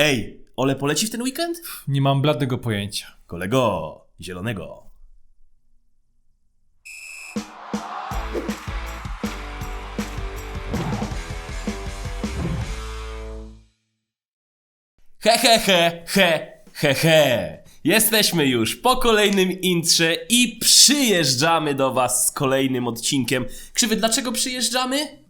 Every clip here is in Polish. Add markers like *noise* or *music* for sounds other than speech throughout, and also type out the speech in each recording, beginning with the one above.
Ej, Ole poleci w ten weekend? Nie mam bladego pojęcia. Kolego, zielonego. He he he he he he. Jesteśmy już po kolejnym intrze i przyjeżdżamy do was z kolejnym odcinkiem. Krzywy, dlaczego przyjeżdżamy?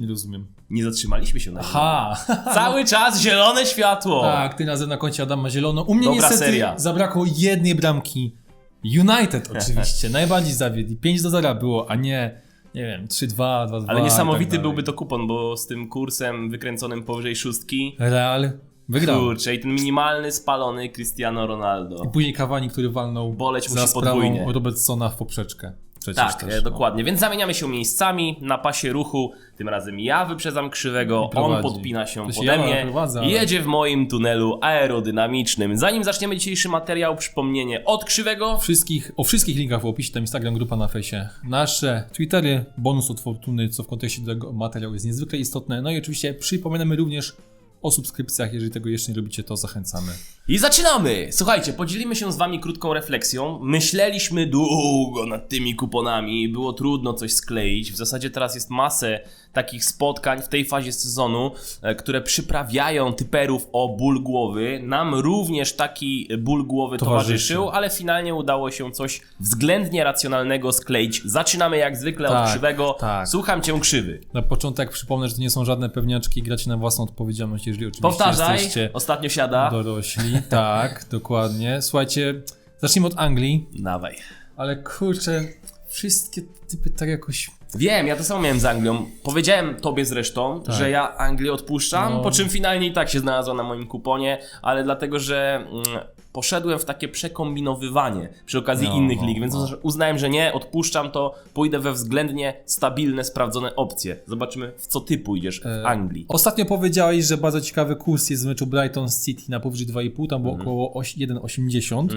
Nie rozumiem. Nie zatrzymaliśmy się na nim. Ha! *laughs* Cały czas zielone światło. Tak, ty razem na koncie Adama Zielono. U mnie Dobra niestety seria. zabrakło jednej bramki. United *laughs* oczywiście, najbardziej zawiedli. 5 do 0 było, a nie, nie wiem, 3-2, 2-2 Ale i niesamowity tak byłby to kupon, bo z tym kursem wykręconym powyżej szóstki. Real wygrał. Kurczę, i ten minimalny, spalony Cristiano Ronaldo. I później Kawani, który walnął Boleć za musi sprawą podwójnie. Robertsona w poprzeczkę. Przecież Tak, też, e, no. dokładnie. Więc zamieniamy się miejscami na pasie ruchu. Tym razem ja wyprzedzam krzywego, on podpina się się pode ja mnie i ale- jedzie w moim tunelu aerodynamicznym. Zanim zaczniemy dzisiejszy materiał, przypomnienie od krzywego. Wszystkich, o wszystkich linkach w opisie, tam Instagram, grupa na fejsie, nasze Twittery, bonus od Fortuny, co w kontekście tego materiału jest niezwykle istotne. No i oczywiście przypominamy również o subskrypcjach, jeżeli tego jeszcze nie robicie, to zachęcamy. I zaczynamy! Słuchajcie, podzielimy się z wami krótką refleksją. Myśleliśmy długo nad tymi kuponami, było trudno coś skleić. W zasadzie teraz jest masę takich spotkań w tej fazie sezonu, e, które przyprawiają typerów o ból głowy. Nam również taki ból głowy Towarzyszył. towarzyszył, ale finalnie udało się coś względnie racjonalnego skleić. Zaczynamy jak zwykle od Tak, krzywego. tak. Słucham cię krzywy. Na początek przypomnę, że to nie są żadne pewniaczki, gracie na własną odpowiedzialność, jeżeli oczywiście Powtarzaj, ostatnio siada. dorośli. *laughs* Tak, dokładnie. Słuchajcie, zacznijmy od Anglii, Dawaj. ale kurczę, wszystkie typy tak jakoś... Wiem, ja to samo miałem z Anglią. Powiedziałem tobie zresztą, Tak. że ja Anglię odpuszczam, No. po czym finalnie i tak się znalazła na moim kuponie, ale dlatego, że mm, poszedłem w takie przekombinowywanie przy okazji No, innych no, lig, więc no. uznałem, że nie, odpuszczam to, pójdę we względnie stabilne, sprawdzone opcje. Zobaczymy, w co ty pójdziesz w E, Anglii. Ostatnio powiedziałeś, że bardzo ciekawy kurs jest w meczu Brighton City na powyżej 2,5, tam było Mhm. około oś- 1,80.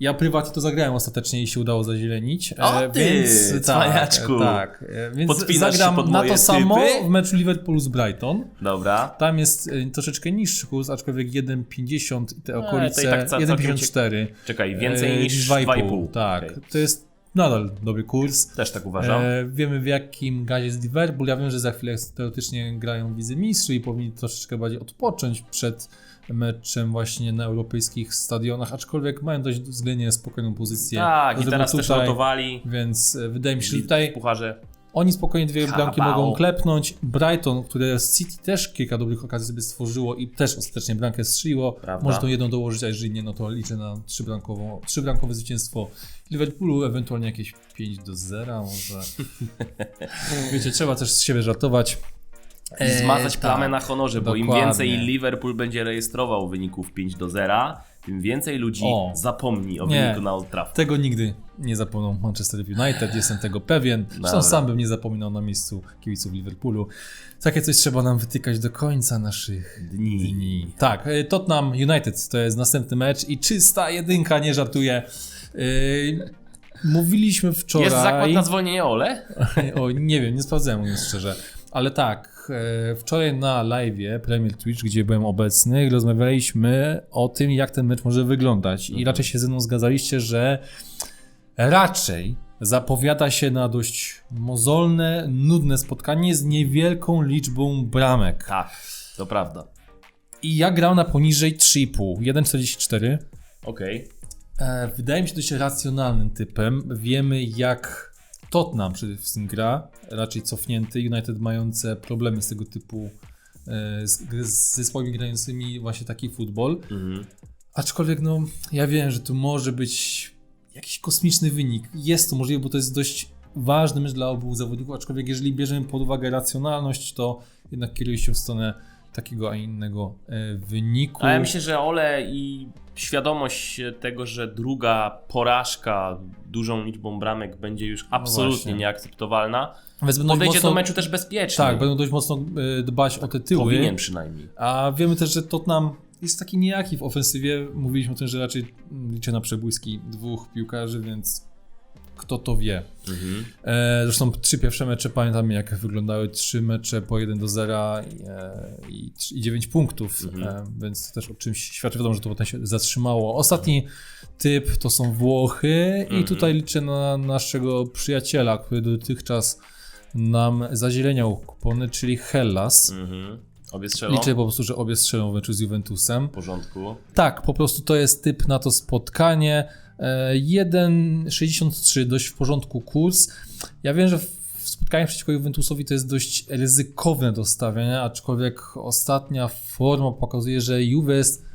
Ja prywatnie to zagrałem ostatecznie i się udało zazielenić. E, O ty, cwaniaczku. Tak, e, więc Podpinasz zagram pod na to samo typy? w meczu Liverpoolu z Brighton. Dobra. Tam jest troszeczkę niższy kurs, aczkolwiek 1,50 i te to i okolice, tak ca- całkiem 1,54. Czekaj, więcej niż 2,5. 2,5. Tak, Okej. to jest nadal dobry kurs. Też tak uważam. E, wiemy w jakim gazie jest Liverpool. Ja wiem, że za chwilę teoretycznie grają wizy mistrzów i powinni troszeczkę bardziej odpocząć przed meczem właśnie na europejskich stadionach, aczkolwiek mają dość względnie spokojną pozycję. tak, i teraz też tutaj, notowali Więc e, wydaje mi się, że tutaj pucharze. oni spokojnie dwie bramki mogą klepnąć. Brighton, które z City też kilka dobrych okazji sobie stworzyło i też ostatecznie bramkę strzeliło. Prawda. Może tą jedną dołożyć, a jeżeli nie, no to liczę na trzybramkowe zwycięstwo Liverpoolu, ewentualnie jakieś 5 do 0 może. *laughs* Wiecie, trzeba też z siebie żartować. I zmazać E, plamę tak, na honorze, bo im dokładnie. więcej Liverpool będzie rejestrował wyników 5 do 0, tym więcej ludzi O. zapomni o Nie. wyniku na Old Trafford. Tego nigdy nie zapomną Manchester United, jestem tego pewien. Dobra. Zresztą sam bym nie zapominał na miejscu kibiców Liverpoolu. Takie coś trzeba nam wytykać do końca naszych Dni. dni. Tak, e, Tottenham United to jest następny mecz i czysta jedynka, nie żartuję. Yy, mówiliśmy wczoraj... Jest zakład na zwolnienie Ole? *laughs* o, nie wiem, nie sprawdzałem mówiąc szczerze. Ale tak, e, wczoraj na live Premier Twitch, gdzie byłem obecny, rozmawialiśmy o tym, jak ten mecz może wyglądać. I raczej się ze mną zgadzaliście, że raczej zapowiada się na dość mozolne, nudne spotkanie z niewielką liczbą bramek. Tak, to prawda. I ja grał na poniżej 3,5, 1,44. Okej. E, wydaje mi się dość racjonalnym typem. Wiemy, jak Tottenham przede wszystkim gra, raczej cofnięty, United mające problemy z tego typu e, z, z zespołami grającymi właśnie taki futbol. Mhm. Aczkolwiek, no, ja wiem, że tu może być jakiś kosmiczny wynik. Jest to możliwe, bo to jest dość ważny mecz dla obu zawodników, aczkolwiek jeżeli bierzemy pod uwagę racjonalność, to jednak kieruje się w stronę takiego, a innego e, wyniku. Ale ja myślę, że Ole i świadomość tego, że druga porażka dużą liczbą bramek będzie już absolutnie właśnie. nieakceptowalna, Więc podejdzie mocno- do meczu też bezpiecznie. Tak, będą dość mocno e, dbać o te tyły. Powinien przynajmniej. A wiemy też, że Tottenham jest taki niejaki w ofensywie. Mówiliśmy o tym, że raczej liczy na przebłyski dwóch piłkarzy, więc kto to wie. Mhm. E, zresztą trzy pierwsze mecze pamiętam jak wyglądały trzy mecze po 1 do 0 i, e, i, trz- i 9 punktów, Mhm. e, więc to też o czymś świadczy, wiadomo, że to potem się zatrzymało. Ostatni typ to są Włochy Mhm. i tutaj liczę na naszego przyjaciela, który dotychczas nam zazieleniał kupony, czyli Hellas. Mhm. Obie strzelą? Liczę po prostu, że obie strzelą w meczu z Juventusem. W porządku. Tak, po prostu to jest typ na to spotkanie. E, 1,63 dość w porządku kurs. Ja wiem, że w spotkaniu przeciwko Juventusowi to jest dość ryzykowne do stawiania, aczkolwiek ostatnia forma pokazuje, że Juve jest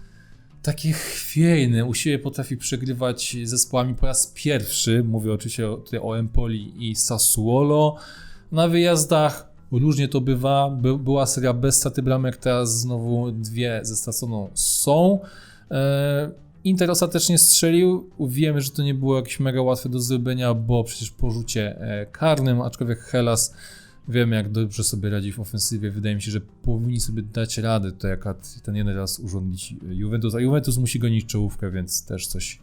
takie chwiejne. U siebie potrafi przegrywać zespołami po raz pierwszy. Mówię oczywiście tutaj o Empoli i Sassuolo. Na wyjazdach różnie to bywa. By, była seria bez straty bramek, teraz znowu dwie ze straconą są. E, Inter ostatecznie strzelił. Wiemy, że to nie było jakieś mega łatwe do zrobienia, bo przecież po rzucie e, karnym, aczkolwiek Hellas wiemy, jak dobrze sobie radzi w ofensywie. Wydaje mi się, że powinni sobie dać radę to jak ten jeden raz urządzić Juventus, a Juventus musi gonić czołówkę, więc też coś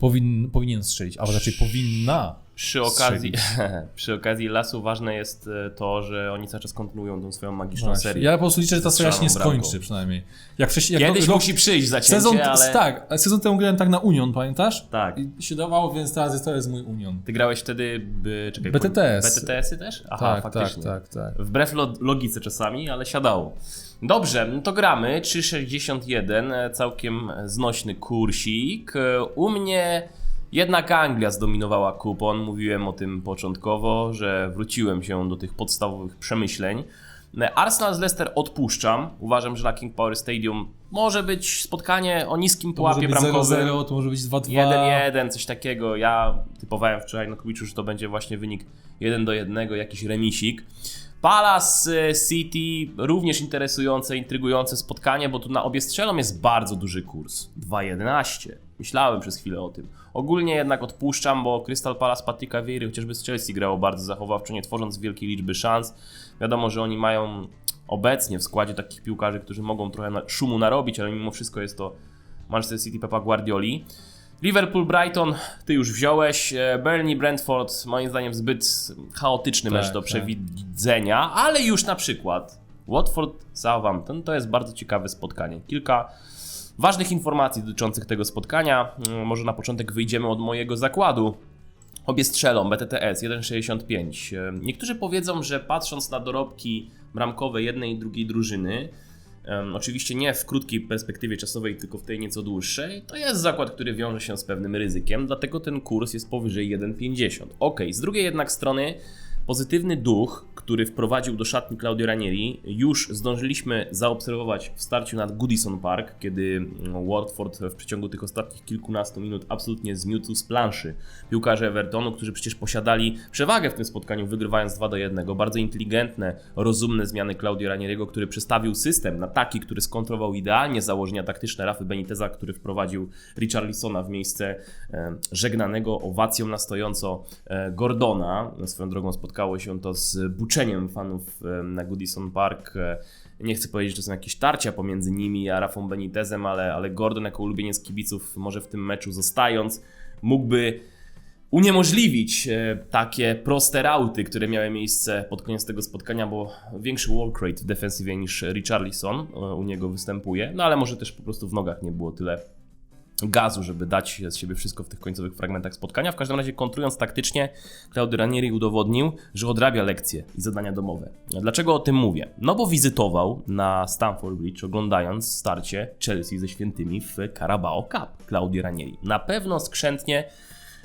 powin, powinien strzelić, a raczej powinna. Przy okazji, *laughs* przy okazji lasu ważne jest e, to, że oni cały czas kontynuują tą swoją magiczną Właśnie. serię. Ja po prostu liczę, że ta seria się nie bramką. skończy przynajmniej. Jak wcześniej, jak Kiedyś rok- musi przyjść zacięcie, sezon, ale... Tak, sezon temu grałem tak na Union, pamiętasz? Tak. I się dawało, więc teraz jest, to jest mój Union. Ty grałeś wtedy... By, czekaj, BTTS. BTTS-y też? Aha, tak, faktycznie. tak, tak, tak. Wbrew lo- logice czasami, ale siadało. Dobrze, no to gramy. 3,61, e, całkiem znośny kursik. E, U mnie jednak Anglia zdominowała kupon. Mówiłem o tym początkowo, że wróciłem się do tych podstawowych przemyśleń. E, Arsenal z Leicester odpuszczam. Uważam, że na King Power Stadium może być spotkanie o niskim To może pułapie być bramkowym. 0-0, to może być 2-2. 1-1, coś takiego. Ja typowałem wczoraj na Kubiczu, że to będzie właśnie wynik 1 do 1, jakiś remisik. Palace e, City, również interesujące, intrygujące spotkanie, bo tu na obie strzelom jest bardzo duży kurs. 2,11. Myślałem przez chwilę o tym. Ogólnie jednak odpuszczam, bo Crystal Palace Patricka Vieira chociażby z Chelsea grało bardzo zachowawczo, nie tworząc wielkiej liczby szans. Wiadomo, że oni mają obecnie w składzie takich piłkarzy, którzy mogą trochę szumu narobić, ale mimo wszystko jest to Manchester City Pepa Guardioli. Liverpool Brighton, ty już wziąłeś. E, Burnley Brentford, moim zdaniem zbyt chaotyczny Tak, mecz do tak. przewidzenia, ale już na przykład Watford Southampton to jest bardzo ciekawe spotkanie. Kilka ważnych informacji dotyczących tego spotkania. Mm, Może na początek wyjdziemy od mojego zakładu. Obie strzelą, BTTS 1,65. E, Niektórzy powiedzą, że patrząc na dorobki bramkowe jednej i drugiej drużyny, oczywiście nie w krótkiej perspektywie czasowej, tylko w tej nieco dłuższej, to jest zakład, który wiąże się z pewnym ryzykiem, dlatego ten kurs jest powyżej 1,50. Ok, z drugiej jednak strony pozytywny duch, który wprowadził do szatni Claudio Ranieri, już zdążyliśmy zaobserwować w starciu nad Goodison Park, kiedy mm, Watford w przeciągu tych ostatnich kilkunastu minut absolutnie zmiótł z planszy piłkarze Evertonu, którzy przecież posiadali przewagę w tym spotkaniu, wygrywając 2 do 1. Bardzo inteligentne, rozumne zmiany Claudio Ranieriego, który przestawił system na taki, który skontrował idealnie założenia taktyczne Rafy Beniteza, który wprowadził Richarlisona w miejsce żegnanego owacją na stojąco e, Gordona. Swoją drogą spotkało się to z buczeniem fanów na Goodison Park. E, nie chcę powiedzieć, że są jakieś tarcia pomiędzy nimi a Rafą Benitezem, ale, ale Gordon jako ulubieniec kibiców może w tym meczu zostając mógłby uniemożliwić e, takie proste rauty, które miały miejsce pod koniec tego spotkania, bo większy walk rate w defensywie niż Richarlison e, u niego występuje, no ale może też po prostu w nogach nie było tyle gazu, żeby dać z siebie wszystko w tych końcowych fragmentach spotkania. W każdym razie kontrując taktycznie, Claudio Ranieri udowodnił, że odrabia lekcje i zadania domowe. Dlaczego o tym mówię? No bo wizytował na Stamford Bridge, oglądając starcie Chelsea ze świętymi w Carabao Cup Claudio Ranieri. Na pewno skrzętnie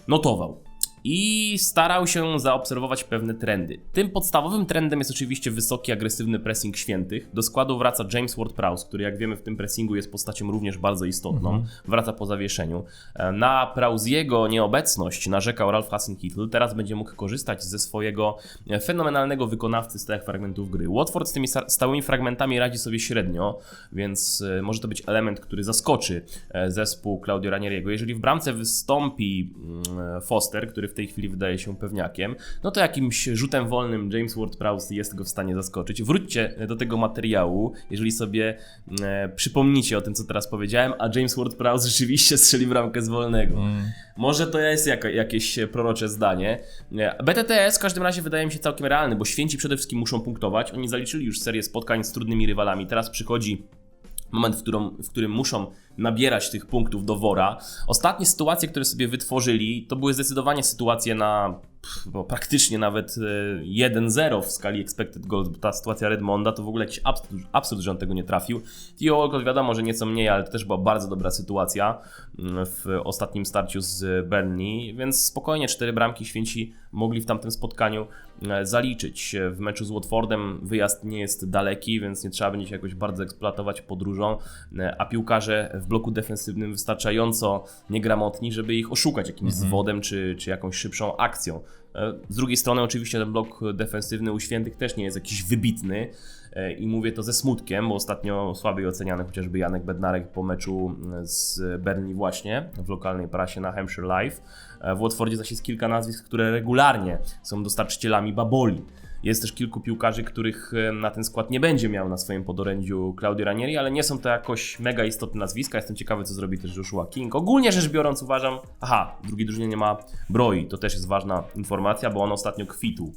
notował. I starał się zaobserwować pewne trendy. Tym podstawowym trendem jest oczywiście wysoki, agresywny pressing świętych. Do składu wraca James Ward-Prowse, który jak wiemy w tym pressingu jest postacią również bardzo istotną. Wraca po zawieszeniu. E, Na Prausiego nieobecność narzekał Ralph Hasenhüttl. Teraz będzie mógł korzystać ze swojego e, fenomenalnego wykonawcy stałych fragmentów gry. Watford z tymi stałymi fragmentami radzi sobie średnio, więc e, może to być element, który zaskoczy zespół Claudio Ranieriego. Jeżeli w bramce wystąpi mm, Foster, który w tej chwili wydaje się pewniakiem, no to jakimś rzutem wolnym James Ward-Prowse jest go w stanie zaskoczyć. Wróćcie do tego materiału, jeżeli sobie e, przypomnicie o tym, co teraz powiedziałem, a James Ward-Prowse rzeczywiście strzeli bramkę z wolnego. Może to jest jaka, jakieś prorocze zdanie. Nie, BTTS w każdym razie wydaje mi się całkiem realny, bo święci przede wszystkim muszą punktować. Oni zaliczyli już serię spotkań z trudnymi rywalami. Teraz przychodzi moment, w, którym, w którym muszą nabierać tych punktów do wora. Ostatnie sytuacje, które sobie wytworzyli, to były zdecydowanie sytuacje na no, praktycznie nawet e, 1-0 w skali expected goals, bo ta sytuacja Redmonda to w ogóle jakiś absurd, absurd że on tego nie trafił. Theo Walcott wiadomo, że nieco mniej, ale to też była bardzo dobra sytuacja mm, w ostatnim starciu z Burnley, więc spokojnie cztery bramki święci mogli w tamtym spotkaniu e, zaliczyć. W meczu z Watfordem wyjazd nie jest daleki, więc nie trzeba będzie się jakoś bardzo eksploatować podróżą, e, a piłkarze w bloku defensywnym wystarczająco niegramotni, żeby ich oszukać jakimś zwodem czy, czy jakąś szybszą akcją. E, Z drugiej strony oczywiście ten blok defensywny u Świętych też nie jest jakiś wybitny e, i mówię to ze smutkiem, bo ostatnio słabiej oceniany chociażby Janek Bednarek po meczu z Burnley właśnie w lokalnej prasie na Hampshire Live. E, W Watfordzie zaś jest kilka nazwisk, które regularnie są dostarczycielami baboli. Jest też kilku piłkarzy, których e, na ten skład nie będzie miał na swoim podorędziu Claudio Ranieri, ale nie są to jakoś mega istotne nazwiska. Jestem ciekawy, co zrobi też Joshua King. Ogólnie rzecz biorąc, uważam, aha, w drugiej drużynie nie ma Broi. To też jest ważna informacja, bo on ostatnio kwitł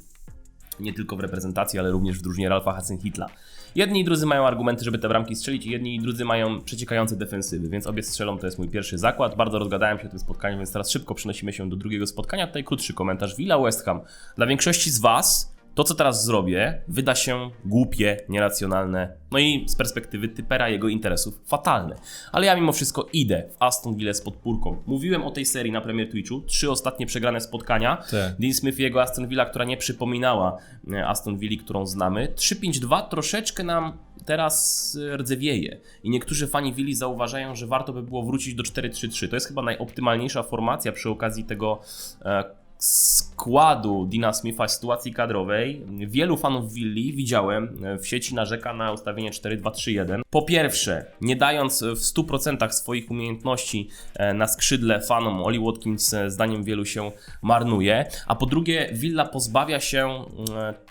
nie tylko w reprezentacji, ale również w drużynie Ralfa Hasenhitla. Jedni i drudzy mają argumenty, żeby te bramki strzelić, i jedni i drudzy mają przeciekające defensywy, więc obie strzelą to jest mój pierwszy zakład. Bardzo rozgadałem się o tym spotkaniu, więc teraz szybko przenosimy się do drugiego spotkania. Tutaj krótszy komentarz. Villa West Ham. Dla większości z Was to, co teraz zrobię, wyda się głupie, nieracjonalne, no i z perspektywy typera jego interesów fatalne. Ale ja mimo wszystko idę w Aston Villa z podpórką. Mówiłem o tej serii na Premier Twitchu, trzy ostatnie przegrane spotkania. Tak. Dean Smith i jego Aston Villa, która nie przypominała e, Aston Villa, którą znamy. 3-5-2 troszeczkę nam teraz rdzewieje. I niektórzy fani Willi zauważają, że warto by było wrócić do 4-3-3. To jest chyba najoptymalniejsza formacja przy okazji tego e, składu Dina Smitha sytuacji kadrowej. Wielu fanów Willi widziałem e, w sieci narzeka na ustawienie 4-2-3-1. Po pierwsze, nie dając w 100% swoich umiejętności e, na skrzydle fanom, Oli Watkins zdaniem wielu się marnuje, a po drugie Villa pozbawia się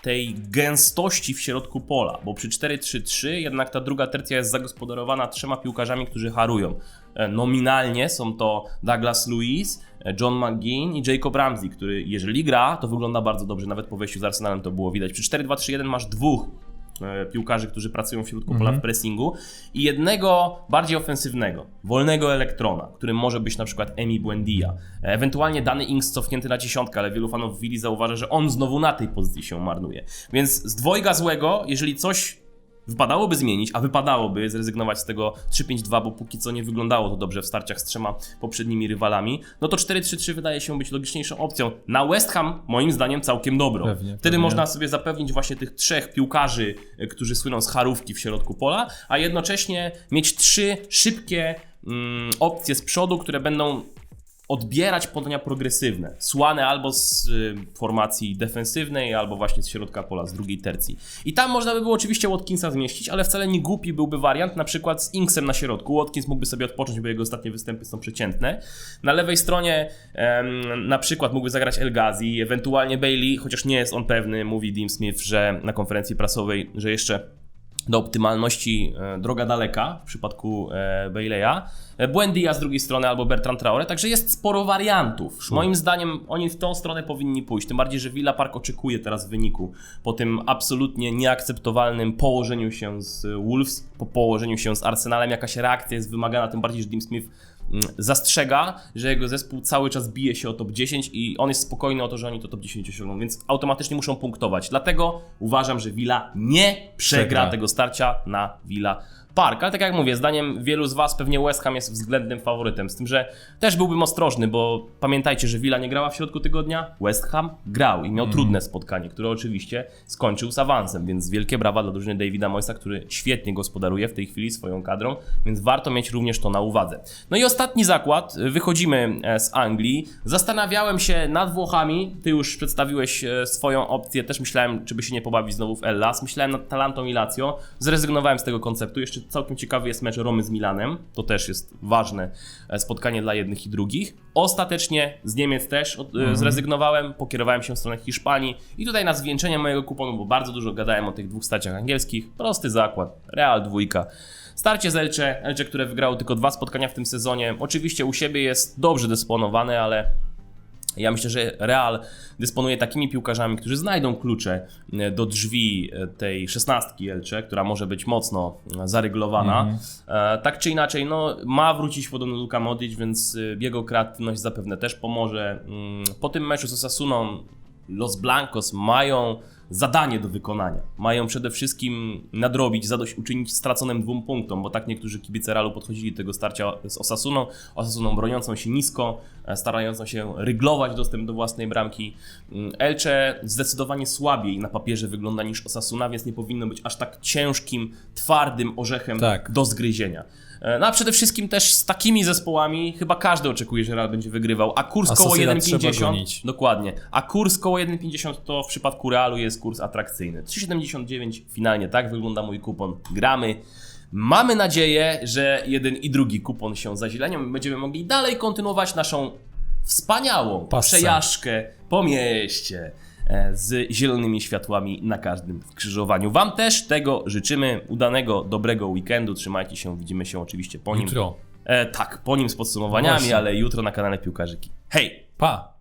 tej gęstości w środku pola, bo przy 4-3-3 jednak ta druga tercja jest zagospodarowana trzema piłkarzami, którzy harują. E, Nominalnie są to Douglas Lewis, e, John McGinn i Jacob Ramsey, który jeżeli gra, to wygląda bardzo dobrze. Nawet po wejściu z Arsenalem to było widać. Przy 4-2-3-1 masz dwóch e, piłkarzy, którzy pracują w środku pola w pressingu i jednego bardziej ofensywnego, wolnego elektrona, którym może być na przykład Emi Buendia. Ewentualnie dany Ings cofnięty na dziesiątkę, ale wielu fanów Willi zauważa, że on znowu na tej pozycji się marnuje. Więc z dwojga złego, jeżeli coś Wypadałoby zmienić, a wypadałoby zrezygnować z tego 3-5-2, bo póki co nie wyglądało to dobrze w starciach z trzema poprzednimi rywalami, no to 4-3-3 wydaje się być logiczniejszą opcją. Na West Ham moim zdaniem całkiem dobrą. Pewnie, Wtedy pewnie. można sobie zapewnić właśnie tych trzech piłkarzy, y, którzy słyną z charówki w środku pola, a jednocześnie mieć trzy szybkie mm, opcje z przodu, które będą odbierać podania progresywne, słane albo z y, formacji defensywnej, albo właśnie z środka pola, z drugiej tercji. I tam można by było oczywiście Watkinsa zmieścić, ale wcale nie głupi byłby wariant, na przykład z Inksem na środku. Watkins mógłby sobie odpocząć, bo jego ostatnie występy są przeciętne. Na lewej stronie em, na przykład mógłby zagrać El Ghazi, ewentualnie Bailey, chociaż nie jest on pewny, mówi Dean Smith, że na konferencji prasowej, że jeszcze do optymalności e, droga daleka w przypadku e, Baileya. E, Buendia z drugiej strony albo Bertrand Traore, także jest sporo wariantów. Moim zdaniem oni w tą stronę powinni pójść, tym bardziej, że Villa Park oczekuje teraz wyniku po tym absolutnie nieakceptowalnym położeniu się z Wolves, po położeniu się z Arsenalem, jakaś reakcja jest wymagana, tym bardziej, że Dean Smith zastrzega, że jego zespół cały czas bije się o top 10 i on jest spokojny o to, że oni to top 10 osiągną, więc automatycznie muszą punktować. Dlatego uważam, że Villa nie przegra, Przegra. tego starcia na Villa Park. Ale tak jak mówię, zdaniem wielu z Was pewnie West Ham jest względnym faworytem, z tym, że też byłbym ostrożny, bo pamiętajcie, że Villa nie grała w środku tygodnia, West Ham grał i miał trudne spotkanie, które oczywiście skończył z awansem, więc wielkie brawa dla drużyny Davida Moysa, który świetnie gospodaruje w tej chwili swoją kadrą, więc warto mieć również to na uwadze. No i ostatni zakład, wychodzimy e, z Anglii. Zastanawiałem się nad Włochami, ty już przedstawiłeś e, swoją opcję, też myślałem, czy by się nie pobawić znowu w Ellas, myślałem nad Talantą i Lazio, zrezygnowałem z tego konceptu, jeszcze całkiem ciekawy jest mecz Romy z Milanem. To też jest ważne e, spotkanie dla jednych i drugich. Ostatecznie z Niemiec też e, zrezygnowałem, pokierowałem się w stronę Hiszpanii i tutaj na zwieńczenie mojego kuponu, bo bardzo dużo gadałem o tych dwóch stacjach angielskich, prosty zakład, Real dwójka. Starcie z Elche, Elche, które wygrało tylko dwa spotkania w tym sezonie, oczywiście u siebie jest dobrze dysponowane, ale ja myślę, że Real dysponuje takimi piłkarzami, którzy znajdą klucze e, do drzwi e, tej szesnastki Elche, która może być mocno e, zaryglowana. E, Tak czy inaczej, no, ma wrócić podobno Luka Modric, więc jego kreatywność zapewne też pomoże. Mm, Po tym meczu z Osasuną Los Blancos mają zadanie do wykonania. Mają przede wszystkim nadrobić, zadośćuczynić straconym dwóm punktom, bo tak niektórzy kibice Realu podchodzili do tego starcia z Osasuną. Osasuną broniącą się nisko, e, starającą się ryglować dostęp do własnej bramki. Mm, Elche zdecydowanie słabiej na papierze wygląda niż Osasuna, więc nie powinno być aż tak ciężkim, twardym orzechem Tak. do zgryzienia. E, No a przede wszystkim też z takimi zespołami chyba każdy oczekuje, że Real będzie wygrywał, a kurs A koło Sociedad trzeba 1,50 gonić. Dokładnie. A kurs koło 1,50 to w przypadku Realu jest kurs atrakcyjny. 3,79 finalnie tak wygląda mój kupon. Gramy. Mamy nadzieję, że jeden i drugi kupon się zazielenią i będziemy mogli dalej kontynuować naszą wspaniałą Pasce. przejażdżkę po mieście z zielonymi światłami na każdym skrzyżowaniu. Wam też tego życzymy. Udanego, dobrego weekendu. Trzymajcie się, widzimy się oczywiście po nim. Jutro. E, tak, po nim z podsumowaniami, Właśnie. ale jutro na kanale Piłkarzyki. Hej! Pa!